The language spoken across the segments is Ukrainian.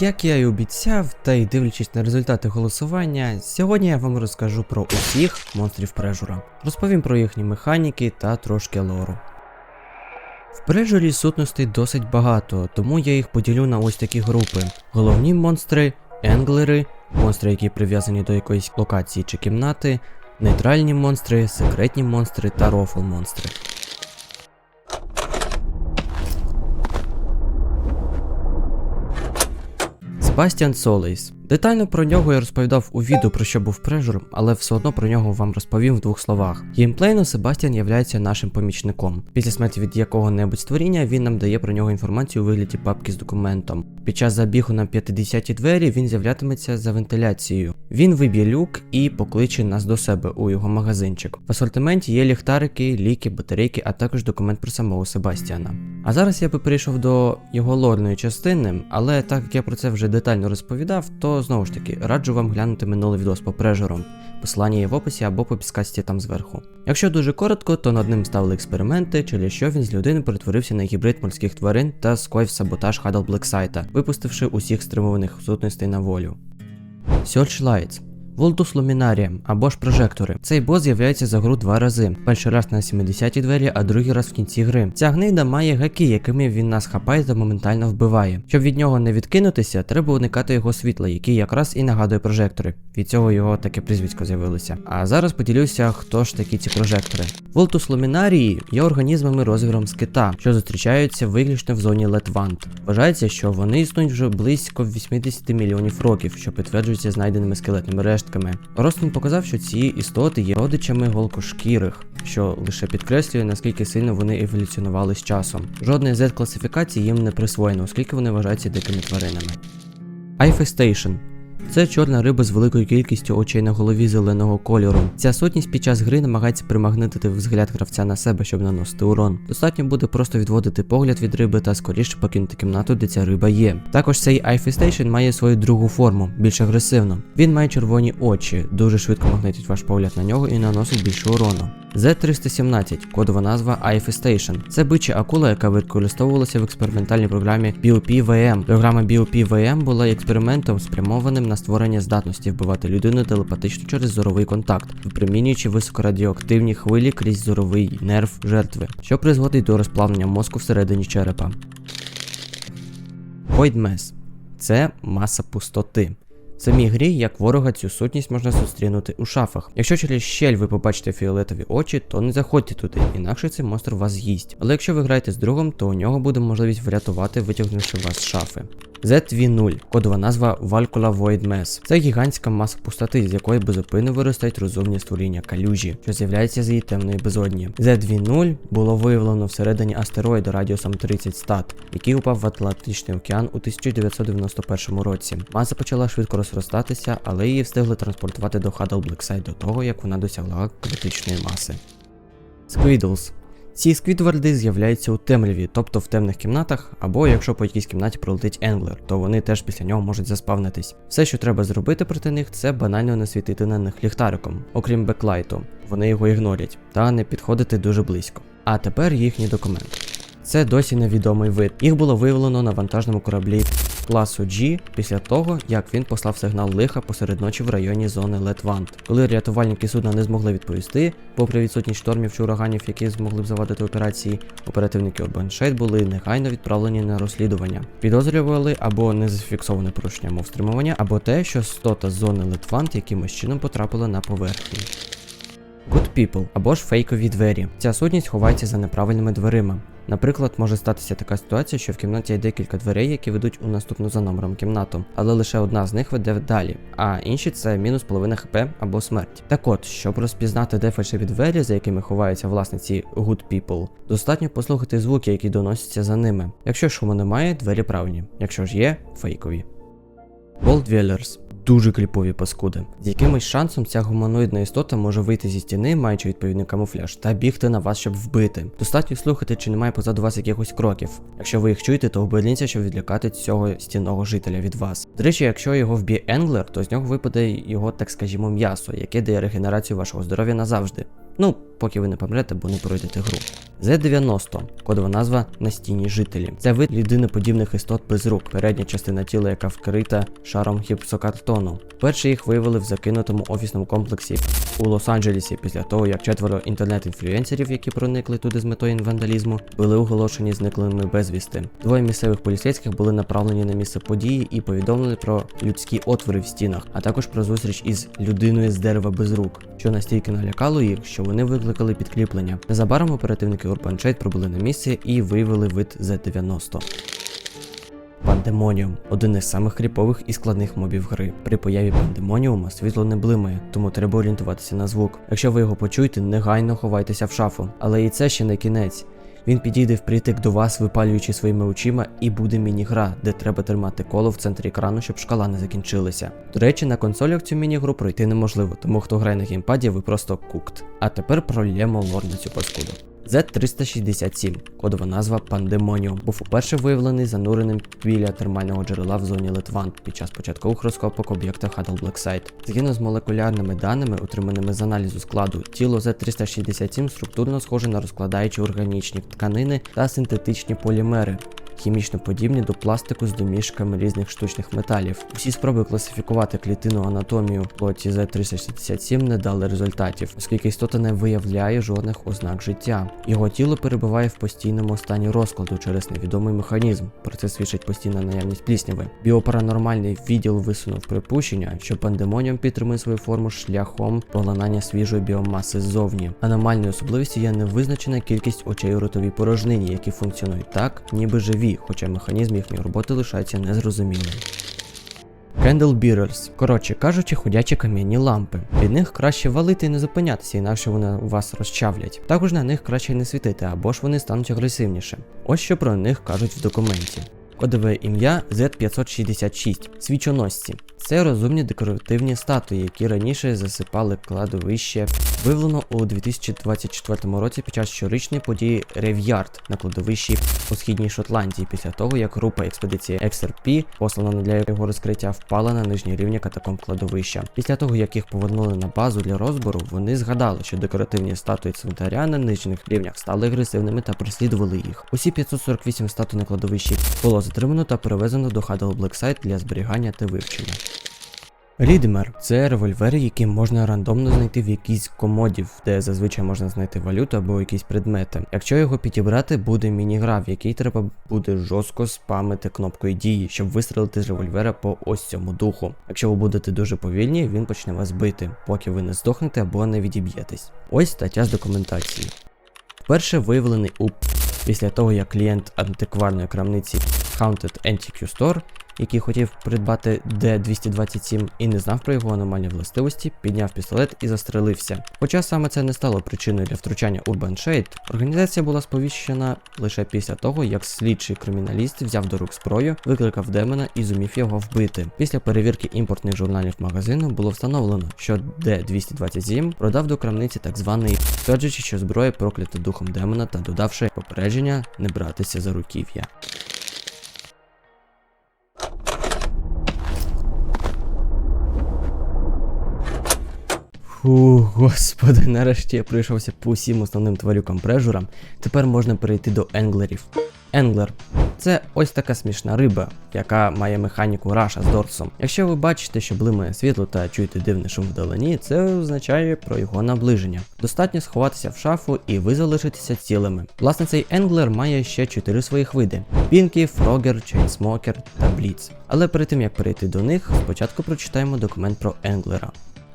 Як я і обіцяв, та й дивлячись на результати голосування, сьогодні я вам розкажу про усіх монстрів прежура. Розповім про їхні механіки та трошки лору. В прежурі сутностей досить багато, тому я їх поділю на ось такі групи: головні монстри, енглери, монстри, які прив'язані до якоїсь локації чи кімнати, нейтральні монстри, секретні монстри та рофл монстри. Себастьян Солейс. Детально про нього я розповідав у відео про що був прежур, але все одно про нього вам розповім в двох словах. Геймплейно Себастьян являється нашим помічником. Після смерті від якого-небудь створіння він нам дає про нього інформацію у вигляді папки з документом. Під час забігу на 50-ті двері він з'являтиметься за вентиляцією. Він виб'є люк і покличе нас до себе у його магазинчик. В асортименті є ліхтарики, ліки, батарейки, а також документ про самого Себастьяна. А зараз я би перейшов до його лорної частини, але так як я про це вже детально розповідав, то знову ж таки раджу вам глянути минулий відос по прежуру. Посилання є в описі або по підсказці там зверху. Якщо дуже коротко, то над ним ставили експерименти, через що він з людини перетворився на гібрид морських тварин та скоїв саботаж Хадл Блексайта, випустивши усіх стримуваних сутностей на волю. Searchlights Волтус Лумінарія або ж прожектори. Цей бос з'являється за гру два рази. Перший раз на 70-ті двері, а другий раз в кінці гри. Ця гнида має гаки, якими він нас хапає та моментально вбиває. Щоб від нього не відкинутися, треба уникати його світла, який якраз і нагадує прожектори. Від цього його таке прізвисько з'явилося. А зараз поділюся, хто ж такі ці прожектори. Волтус Лумінарії є організмами розміром з кита, що зустрічаються виключно в зоні Летвант. Вважається, що вони існують вже близько 80 мільйонів років, що підтверджується знайденими скелетними рештками. Ростон показав, що ці істоти є родичами голкошкірих, що лише підкреслює, наскільки сильно вони еволюціонували з часом. Жодної Z-класифікації їм не присвоєно, оскільки вони вважаються дикими тваринами. Айфестейшн це чорна риба з великою кількістю очей на голові зеленого кольору. Ця сутність під час гри намагається примагнитити взгляд гравця на себе, щоб наносити урон. Достатньо буде просто відводити погляд від риби та скоріше покинути кімнату, де ця риба є. Також цей Айфестейшн має свою другу форму, більш агресивну. Він має червоні очі, дуже швидко магнитить ваш погляд на нього і наносить більше урону. Z317, кодова назва Айфестейшн. Це бича акула, яка використовувалася в експериментальній програмі BOP-VM. Програма BOP-VM була експериментом, спрямованим на створення здатності вбивати людину телепатично через зоровий контакт, випромінюючи високорадіоактивні хвилі крізь зоровий нерв жертви, що призводить до розплавлення мозку всередині черепа. Void Mass – це маса пустоти. В самій грі, як ворога, цю сутність можна зустрінути у шафах. Якщо через щель ви побачите фіолетові очі, то не заходьте туди, інакше цей монстр вас з'їсть. Але якщо ви граєте з другом, то у нього буде можливість врятувати, витягнувши вас з шафи. ZV0 кодова назва Valkula Void Mass. Це гігантська маса пустоти, з якої безупинно виростають розумні створіння калюжі, що з'являється з її темної безодні. ZV0 було виявлено всередині астероїда радіусом 30 стат, який упав в Атлантичний океан у 1991 році. Маса почала швидко розростатися, але її встигли транспортувати до Хадал Блексайд до того, як вона досягла критичної маси. Squiddles ці сквідварди з'являються у темряві, тобто в темних кімнатах, або якщо по якійсь кімнаті пролетить енглер, то вони теж після нього можуть заспавнитись. Все, що треба зробити проти них, це банально не світити на них ліхтариком, окрім беклайту. Вони його ігнорять, та не підходити дуже близько. А тепер їхні документ. Це досі невідомий вид. Їх було виявлено на вантажному кораблі класу G після того, як він послав сигнал лиха посеред ночі в районі зони Летвант. Коли рятувальники судна не змогли відповісти, попри відсутність штормів чи ураганів, які змогли б завадити операції, оперативники Urban були негайно відправлені на розслідування. Підозрювали або незафіксоване порушення мов стримування, або те, що стота з зони Летвант якимось чином потрапила на поверхню. Good People або ж фейкові двері. Ця сутність ховається за неправильними дверима. Наприклад, може статися така ситуація, що в кімнаті є декілька дверей, які ведуть у наступну за номером кімнату, але лише одна з них веде далі, а інші це мінус половина хп або смерть. Так от, щоб розпізнати де фальшиві двері, за якими ховаються власне ці Good People, достатньо послухати звуки, які доносяться за ними. Якщо шуму немає, двері правильні, якщо ж є, фейкові. Dwellers дуже кліпові паскуди. З якимось шансом ця гуманоїдна істота може вийти зі стіни, маючи відповідний камуфляж, та бігти на вас, щоб вбити. Достатньо слухати, чи немає позаду вас якихось кроків. Якщо ви їх чуєте, то оберніться, щоб відлякати цього стінного жителя від вас. До речі, якщо його вб'є Енглер, то з нього випаде його, так скажімо, м'ясо, яке дає регенерацію вашого здоров'я назавжди. Ну, поки ви не помрете або не пройдете гру. Z90 кодова назва настійні жителі. Це вид людиноподібних істот без рук, передня частина тіла, яка вкрита шаром гіпсокартону. Перші їх виявили в закинутому офісному комплексі у Лос-Анджелесі після того, як четверо інтернет-інфлюенсерів, які проникли туди з метою вандалізму, були оголошені зниклими безвісти. Двоє місцевих поліцейських були направлені на місце події і повідомили про людські отвори в стінах, а також про зустріч із людиною з дерева без рук, що настільки налякало їх, що вони викликали підкріплення. Незабаром оперативники Urban Shade прибули на місце і виявили вид Z90. Пандемоніум один із самих кріпових і складних мобів гри. При появі пандемоніума світло не блимає, тому треба орієнтуватися на звук. Якщо ви його почуєте, негайно ховайтеся в шафу. Але і це ще не кінець. Він підійде впритик до вас, випалюючи своїми очима, і буде міні-гра, де треба тримати коло в центрі екрану, щоб шкала не закінчилася. До речі, на консолях цю міні-гру пройти неможливо, тому хто грає на геймпаді, ви просто кукт. А тепер прольємо лор на цю паскуду. Z367, кодова назва Пандемоніум, був уперше виявлений зануреним біля термального джерела в зоні Литван під час початкових розкопок об'єкта Huddle Blacksite. Згідно з молекулярними даними, отриманими з аналізу складу, тіло Z367 структурно схоже на розкладаючі органічні тканини та синтетичні полімери. Хімічно подібні до пластику з домішками різних штучних металів. Усі спроби класифікувати клітинну анатомію плоті Z367 не дали результатів, оскільки істота не виявляє жодних ознак життя. Його тіло перебуває в постійному стані розкладу через невідомий механізм. Про це свідчить постійна наявність плісняви. Біопаранормальний відділ висунув припущення, що пандемоніум підтримує свою форму шляхом поглинання свіжої біомаси ззовні. Аномальною особливістю є невизначена кількість очей у ротовій порожнині, які функціонують так, ніби живі хоча механізм їхньої роботи лишається незрозумілим. Candle Bearers. Коротше кажучи, ходячі кам'яні лампи. Від них краще валити і не зупинятися, інакше вони вас розчавлять. Також на них краще не світити, або ж вони стануть агресивніше. Ось що про них кажуть в документі. Кодове ім'я Z566 свічоносці. Це розумні декоративні статуї, які раніше засипали кладовище. Виявлено у 2024 році під час щорічної події Рев'ярд на кладовищі у східній Шотландії, після того як група експедиції XRP, послана для його розкриття, впала на нижні рівні катакомб кладовища. Після того, як їх повернули на базу для розбору, вони згадали, що декоративні статуї цвинтаря на нижніх рівнях стали агресивними та переслідували їх. Усі 548 статуй на кладовищі було затримано та перевезено до Huddle Blacksite для зберігання та вивчення. Рідмер це револьвер, який можна рандомно знайти в якійсь комодів, де зазвичай можна знайти валюту або якісь предмети. Якщо його підібрати, буде міні-гра, в якій треба буде жорстко спамити кнопкою дії, щоб вистрелити з револьвера по ось цьому духу. Якщо ви будете дуже повільні, він почне вас бити, поки ви не здохнете або не відіб'єтесь. Ось стаття з документації. Вперше виявлений УП після того, як клієнт антикварної крамниці Haunted Antique Store який хотів придбати D227 і не знав про його аномальні властивості, підняв пістолет і застрелився. Хоча саме це не стало причиною для втручання Urban Shade, організація була сповіщена лише після того, як слідчий криміналіст взяв до рук зброю, викликав демона і зумів його вбити. Після перевірки імпортних журналів магазину було встановлено, що D227 продав до крамниці так званий, стверджуючи, що зброя проклята духом демона та додавши попередження не братися за руків'я. Фу, господи, нарешті я пройшовся по усім основним тварюкам прежурам. Тепер можна перейти до енглерів. Енглер це ось така смішна риба, яка має механіку раша з дорсом. Якщо ви бачите, що блимає світло та чуєте дивний шум вдалині, це означає про його наближення. Достатньо сховатися в шафу і ви залишитеся цілими. Власне, цей енглер має ще чотири своїх види: Пінкі, Фрогер, Чейнсмокер та Бліц. Але перед тим як перейти до них, спочатку прочитаємо документ про енглера.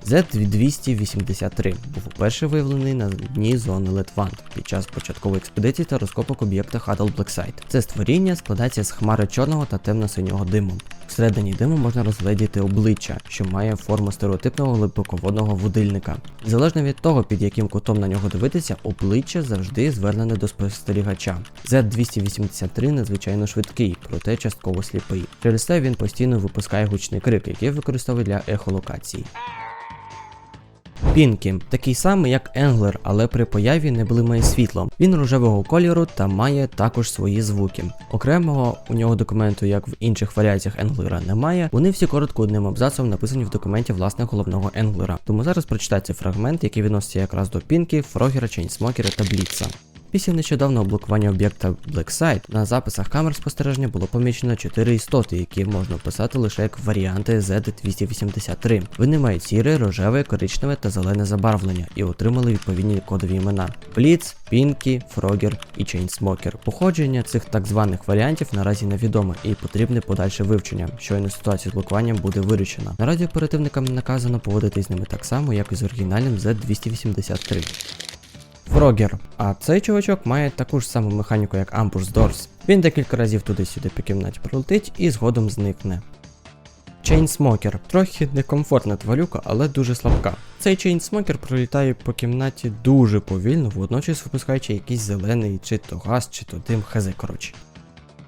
Z283 був уперше виявлений на дні зони Летвант під час початкової експедиції та розкопок об'єкта Huddle Blacksite. Це створіння складається з хмари чорного та темно-синього диму. Всередині диму можна розгледіти обличчя, що має форму стереотипного глибоководного водильника. Залежно від того, під яким кутом на нього дивитися, обличчя завжди звернене до спостерігача. Z283 надзвичайно швидкий, проте частково сліпий. Через це він постійно випускає гучний крик, який використовує для ехолокації. Пінкі такий самий, як Енглер, але при появі не блимає світлом. Він рожевого кольору та має також свої звуки. Окремого у нього документу, як в інших варіаціях Енглера, немає. Вони всі коротко одним абзацом написані в документі власне головного Енглера. Тому зараз прочитайте фрагмент, який відноситься якраз до Пінкі, Фрогера, Чейнсмокера та Бліца. Після нещодавнього блокування об'єкта Blackside на записах камер спостереження було помічено 4 істоти, які можна описати лише як варіанти Z283. Вони мають сіре, рожеве, коричневе та зелене забарвлення і отримали відповідні кодові імена: Бліц, Пінкі, Фрогер і Чейнсмокер. Походження цих так званих варіантів наразі невідоме і потрібне подальше вивчення. Щойно ситуація з блокуванням буде вирішена. Наразі оперативникам наказано поводитись з ними так само, як і з оригінальним Z283. Фрогер. А цей чувачок має таку ж саму механіку, як Ambush Doors. Він декілька разів туди-сюди по кімнаті пролетить і згодом зникне. Чейнсмокер. Трохи некомфортна тварюка, але дуже слабка. Цей чейнсмокер пролітає по кімнаті дуже повільно, водночас випускаючи якийсь зелений чи то газ, чи то дим, хази коротше.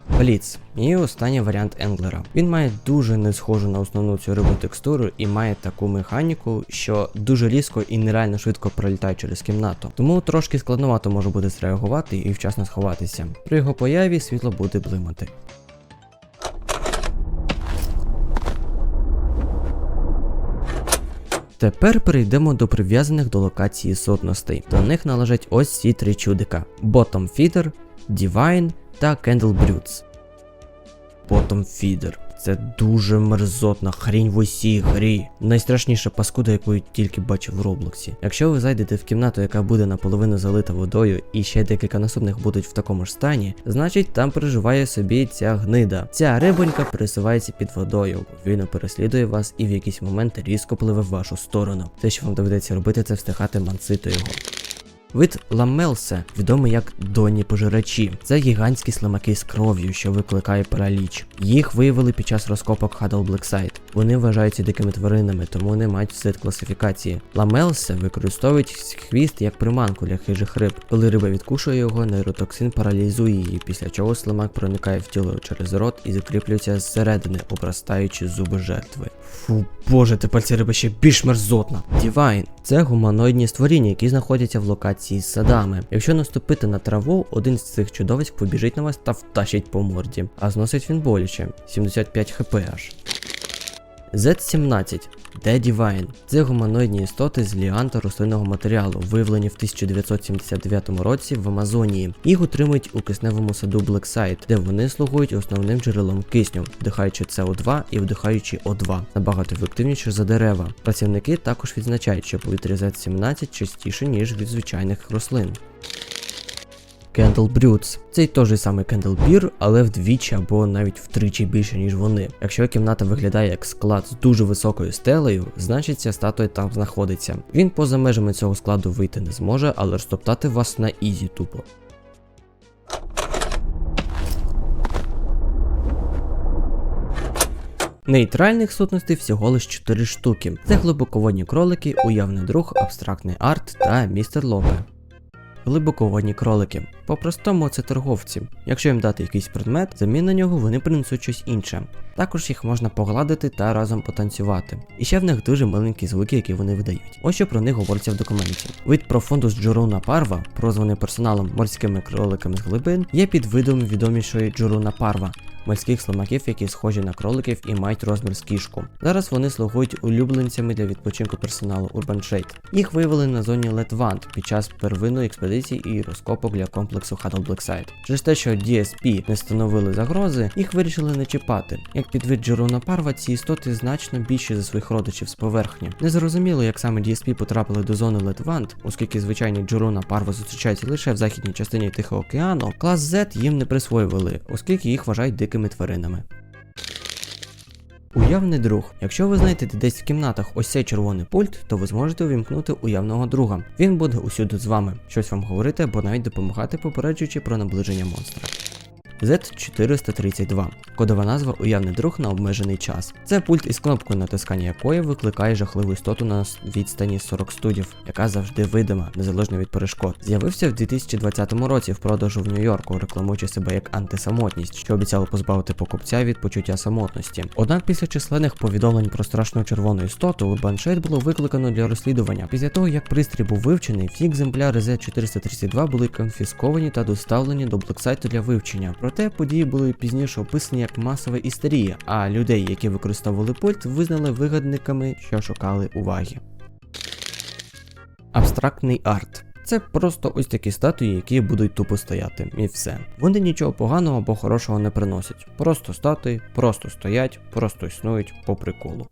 Бліц. І останній варіант Енглера. Він має дуже не схожу на основну цю рибу текстуру і має таку механіку, що дуже різко і нереально швидко пролітає через кімнату. Тому трошки складновато може буде зреагувати і вчасно сховатися. При його появі світло буде блимати. Тепер перейдемо до прив'язаних до локації сутностей. До них належать ось ці три чудика: Bottom Feeder, Divine та Candle Brutes. Bottom Feeder. Це дуже мерзотна хрінь в усій грі. Найстрашніша паскуда, яку я тільки бачив в Роблоксі. Якщо ви зайдете в кімнату, яка буде наполовину залита водою, і ще декілька наступних будуть в такому ж стані, значить там проживає собі ця гнида. Ця рибонька пересувається під водою, повільно переслідує вас і в якийсь момент різко пливе в вашу сторону. Те, що вам доведеться робити, це встигати мансити його. Вид ламелса відомий як донні пожирачі. Це гігантські слимаки з кров'ю, що викликає параліч. Їх виявили під час розкопок Хадал Блексайд. Вони вважаються дикими тваринами, тому не мають сит класифікації. Ламелса використовують хвіст як приманку для хижих риб. Коли риба відкушує його, нейротоксин паралізує її, після чого слимак проникає в тіло через рот і закріплюється зсередини, обростаючи зуби жертви. Фу, боже, тепер ця риба ще більш мерзотна. Дівайн це гуманоїдні створіння, які знаходяться в локації з садами. Якщо наступити на траву, один з цих чудовиськ побіжить на вас та втащить по морді. А зносить він боляче 75 хп аж. Z17 Де Divine. Це гуманоїдні істоти з ліан та рослинного матеріалу, виявлені в 1979 році в Амазонії. Їх утримують у кисневому саду Blackside, де вони слугують основним джерелом кисню, вдихаючи СО2 і вдихаючи О2, набагато ефективніше за дерева. Працівники також відзначають, що повітря Z17 чистіше, ніж від звичайних рослин. Candle Brutes. Цей той же самий Candle Beer, але вдвічі або навіть втричі більше, ніж вони. Якщо кімната виглядає як склад з дуже високою стелею, значить ця статуя там знаходиться. Він поза межами цього складу вийти не зможе, але розтоптати вас на ізі тупо. Нейтральних сутностей всього лиш 4 штуки. Це глибоководні кролики, уявний друг, абстрактний арт та містер Лопе. Глибоководні кролики. По-простому це торговці. Якщо їм дати якийсь предмет, замін на нього вони принесуть щось інше. Також їх можна погладити та разом потанцювати. І ще в них дуже маленькі звуки, які вони видають. Ось що про них говориться в документі. Вид профондус Джоруна Парва, прозваний персоналом морськими кроликами з глибин, є під видом відомішої Джоруна Парва. Морських слимаків, які схожі на кроликів і мають розмір з кішку. Зараз вони слугують улюбленцями для відпочинку персоналу Urban Shade. Їх виявили на зоні Летвант під час первинної експедиції і розкопок для комплексу Huddle Blackside. Через те, що DSP не становили загрози, їх вирішили не чіпати. Як підвид Джерона Парва, ці істоти значно більші за своїх родичів з поверхні. Незрозуміло, як саме DSP потрапили до зони Летвант, оскільки звичайні Джерона Парва зустрічаються лише в західній частині Тихого океану, клас Z їм не присвоювали, оскільки їх вважають дикими тваринами. Уявний друг. Якщо ви знайдете десь в кімнатах ось цей червоний пульт, то ви зможете увімкнути уявного друга. Він буде усюди з вами, щось вам говорити або навіть допомагати, попереджуючи про наближення монстра. Z432. Кодова назва уявний друг на обмежений час. Це пульт із кнопкою натискання якої викликає жахливу істоту на відстані 40 студів, яка завжди видима, незалежно від перешкод. З'явився в 2020 році в продажу в Нью-Йорку, рекламуючи себе як антисамотність, що обіцяло позбавити покупця від почуття самотності. Однак після численних повідомлень про страшну червону істоту, планшет було викликано для розслідування. Після того, як пристрій був вивчений, всі екземпляри Z432 були конфісковані та доставлені до блоксайту для вивчення. Проте події були пізніше описані як масова істерія, а людей, які використовували пульт, визнали вигадниками, що шукали уваги. Абстрактний арт. Це просто ось такі статуї, які будуть тупо стояти, і все. Вони нічого поганого або хорошого не приносять. Просто статуї, просто стоять, просто існують по приколу.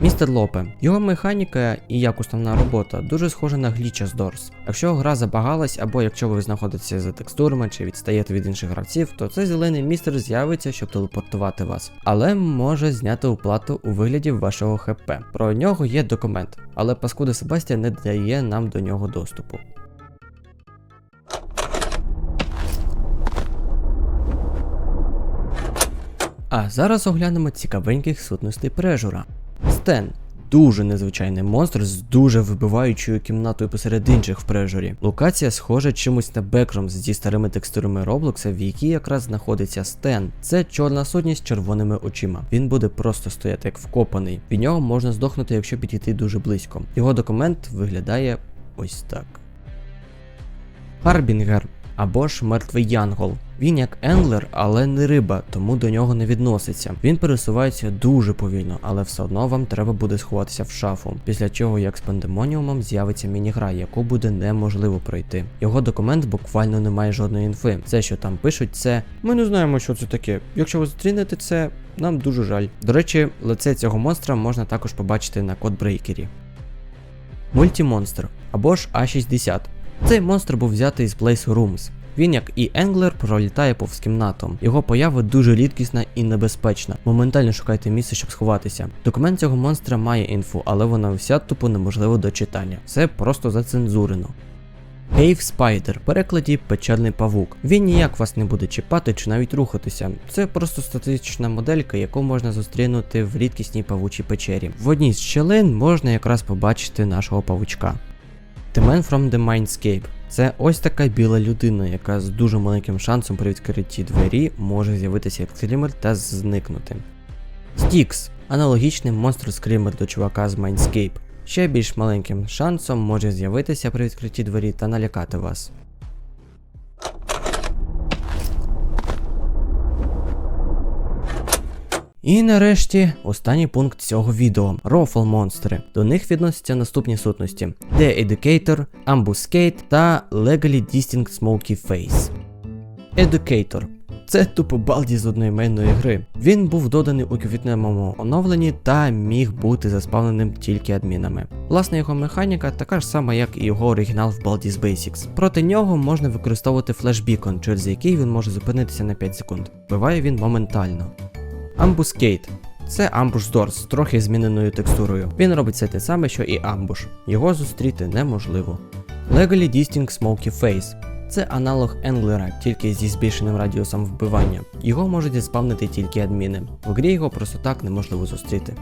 Містер Лопе. Його механіка і як основна робота дуже схожа на гліча з Doors. Якщо гра забагалась, або якщо ви знаходитеся за текстурами чи відстаєте від інших гравців, то цей зелений містер з'явиться, щоб телепортувати вас, але може зняти оплату у вигляді вашого ХП. Про нього є документ, але паскуда Себастія не дає нам до нього доступу. А зараз оглянемо цікавеньких сутностей прежура. Стен. Дуже незвичайний монстр з дуже вибиваючою кімнатою посеред інших в прежурі. Локація схожа чимось на бекром зі старими текстурами Роблокса, в якій якраз знаходиться Стен. Це чорна сутність з червоними очима. Він буде просто стояти як вкопаний. Від нього можна здохнути, якщо підійти дуже близько. Його документ виглядає ось так. Харбінгер або ж мертвий янгол. Він як енглер, але не риба, тому до нього не відноситься. Він пересувається дуже повільно, але все одно вам треба буде сховатися в шафу. Після чого, як з пандемоніумом, з'явиться міні-гра, яку буде неможливо пройти. Його документ буквально не має жодної інфи. Все, що там пишуть, це ми не знаємо, що це таке. Якщо ви зустрінете це, нам дуже жаль. До речі, лице цього монстра можна також побачити на кодбрейкері. Мультімонстр або ж А60. Цей монстр був взятий з Place Rooms. Він, як і Енглер, пролітає повз кімнату. Його поява дуже рідкісна і небезпечна. Моментально шукайте місце, щоб сховатися. Документ цього монстра має інфу, але вона вся тупо неможливо до читання. Все просто зацензурено. Cave Spider, перекладі печерний павук. Він ніяк вас не буде чіпати чи навіть рухатися. Це просто статична моделька, яку можна зустрінути в рідкісній павучій печері. В одній з щелин можна якраз побачити нашого павучка. The Man from the Mindscape. Це ось така біла людина, яка з дуже маленьким шансом при відкритті двері може з'явитися як скрімер та зникнути. Стікс аналогічний монстр скрімер до чувака з Mindscape. Ще більш маленьким шансом може з'явитися при відкритті двері та налякати вас. І нарешті останній пункт цього відео рофл монстри. До них відносяться наступні сутності: The Educator, Ambuscade та Legally Distinct Smoky Face. Educator. Це тупо балді з одноіменної гри. Він був доданий у квітневому оновленні та міг бути заспавненим тільки адмінами. Власне, його механіка така ж сама, як і його оригінал в Baldi's Basics. Проти нього можна використовувати флешбікон, через який він може зупинитися на 5 секунд. Вбиває він моментально. Ambuscade. Це амбуш Doors з трохи зміненою текстурою. Він робить все те саме, що і амбуш. Його зустріти неможливо. Legally Distinct Smoky Face. Це аналог Енглера, тільки зі збільшеним радіусом вбивання. Його можуть заспавнити тільки адміни. В грі його просто так неможливо зустріти.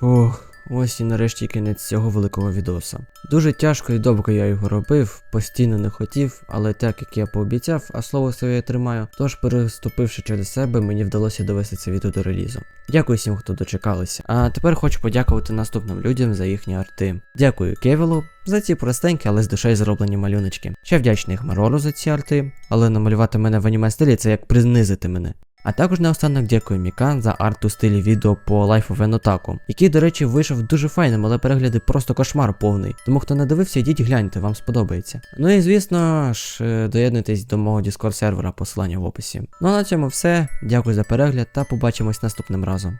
Фух, ось і нарешті кінець цього великого відоса. Дуже тяжко і довго я його робив, постійно не хотів, але так як я пообіцяв, а слово своє тримаю, тож переступивши через себе, мені вдалося довести це відео до релізу. Дякую всім, хто дочекалися. А тепер хочу подякувати наступним людям за їхні арти. Дякую Кевілу за ці простенькі, але з душею зроблені малюночки. Ще вдячний Хмаролу за ці арти, але намалювати мене в аніме стилі це як принизити мене. А також наостанок дякую Мікан за арт у стилі відео по Life of an який, до речі, вийшов дуже файним, але перегляди просто кошмар повний. Тому хто не дивився, йдіть гляньте, вам сподобається. Ну і звісно ж, е, доєднуйтесь до мого Discord сервера, посилання в описі. Ну а на цьому все. Дякую за перегляд та побачимось наступним разом.